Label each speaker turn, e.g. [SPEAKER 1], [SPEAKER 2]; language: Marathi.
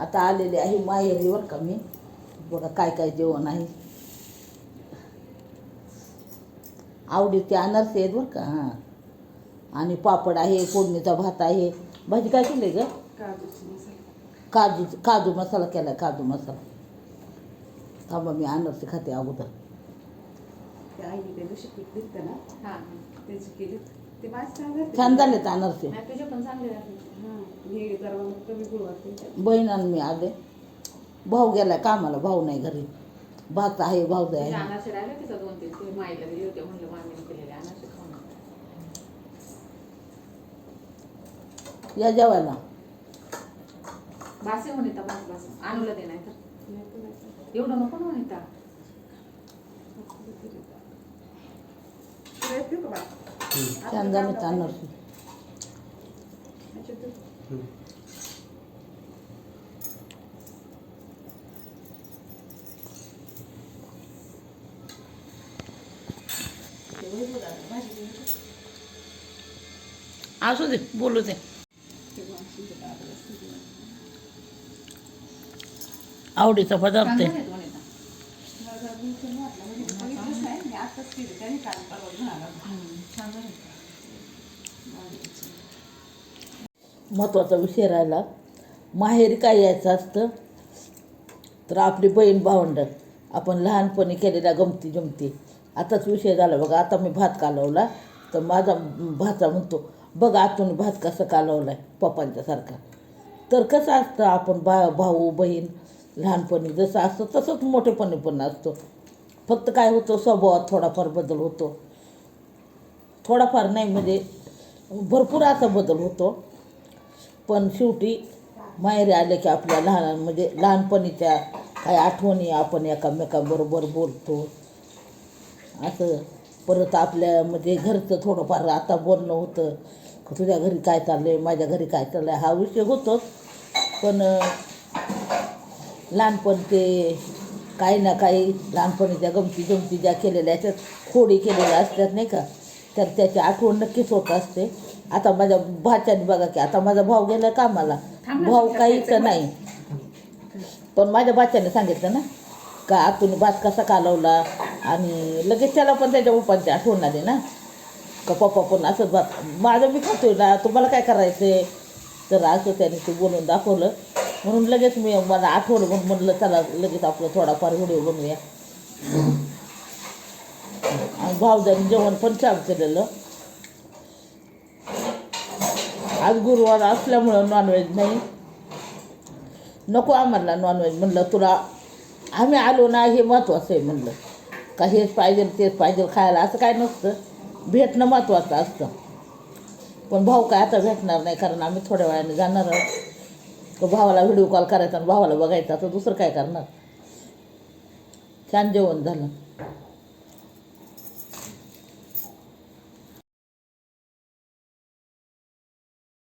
[SPEAKER 1] आता आलेले आहे माहेरीवर का मी. बघा काय काय जेवण आहे? आवडीचे अनारसे आहेत बरं का हां. आणि पापड आहे फोडणीचा भात आहे. भाजी काय केली ग? काजू काजू मसाला केला काजू मसाला. थांबा मी अनारसे खाते अगोदर.
[SPEAKER 2] हा.
[SPEAKER 3] ते झालं.
[SPEAKER 1] छान झालेत अनारसे. बहीण आणि मी आले. भाऊ गेलाय कामाला भाऊ नाही घरी. भात आहे भाऊ आहे.
[SPEAKER 2] अनारसे राहिले तिचा दोन तीन ते माईला दिले होते म्हणलं मामीने केलेले अनारसे खाऊन.
[SPEAKER 1] या जेवायला.
[SPEAKER 2] बासे बास आणूला दे नाही तर एवढं नको ना येता
[SPEAKER 3] तुला येते
[SPEAKER 1] असू दे बोलू दे. आवडीचा पदार्थ आहे.
[SPEAKER 2] झालेत
[SPEAKER 1] महत्त्वाचा विषय राहिला. माहेरी काय यायचं असतं? तर आपली बहीण भावंड. आपण लहानपणी केलेल्या गमती जमती. आताच विषय झाला बघा. आता मी भात कालवला. तर माझा भाचा म्हणतो बघा आतून भात कसा कालवला आहे पप्पांच्यासारखा तर कसं असतं आपण बा भाऊ बहीण लहानपणी जसं असतं तसंच मोठेपणी पण असतो. फक्त काय होतं स्वभावात थोडाफार बदल होतो. थोडाफार नाही म्हणजे भरपूर असा बदल होतो. पण शेवटी माहेरी आले की आपल्या लहान म्हणजे लहानपणीच्या काही आठवणी आपण एकामेकाबरोबर बोलतो. असं परत आपल्या म्हणजे घरचं थोडंफार आता बोलणं होतं तुझ्या घरी काय चाललं आहे माझ्या घरी काय चाललं आहे हा विषय होतोच. पण लहानपण ते काही ना काही लहानपणीच्या गमती जमती ज्या केलेल्या त्यात खोडी केलेल्या असतात नाही का? तर त्याची आठवण नक्कीच होत असते. आता माझ्या भाच्याने बघा की आता माझा भाऊ गेला कामाला. भाऊ काहीच नाही. पण माझ्या बाच्याने सांगितलं ना का आतून भात कसा कालवला? आणि लगेच त्याला पण त्याच्या पप्पांची आठवण आली ना. का पप्पा पण असंच भात माझं मी खातोय ना तुम्हाला काय करायचं तर असं त्याने ते बोलून दाखवलं. म्हणून लगेच मी मला आठवलं म्हणून म्हणलं चला लगेच आपलं थोडाफार व्हिडिओ बनवूया. आणि भावजाने जेवण पण छान केलेलं. आज गुरुवार असल्यामुळं नॉनव्हेज नाही. नको आम्हाला नॉनव्हेज म्हणलं तुला आम्ही आलो ना हे महत्त्वाचं आहे म्हणलं. का हेच पाहिजे तेच पाहिजे खायला असं काय नसतं. भेटणं महत्त्वाचं असतं. पण भाऊ काय आता भेटणार नाही कारण आम्ही थोड्या वेळाने जाणार आहोत. भावाला व्हिडिओ कॉल करायचा आणि भावाला बघायचा तर दुसरं काय करणार? छान जेवण झालं.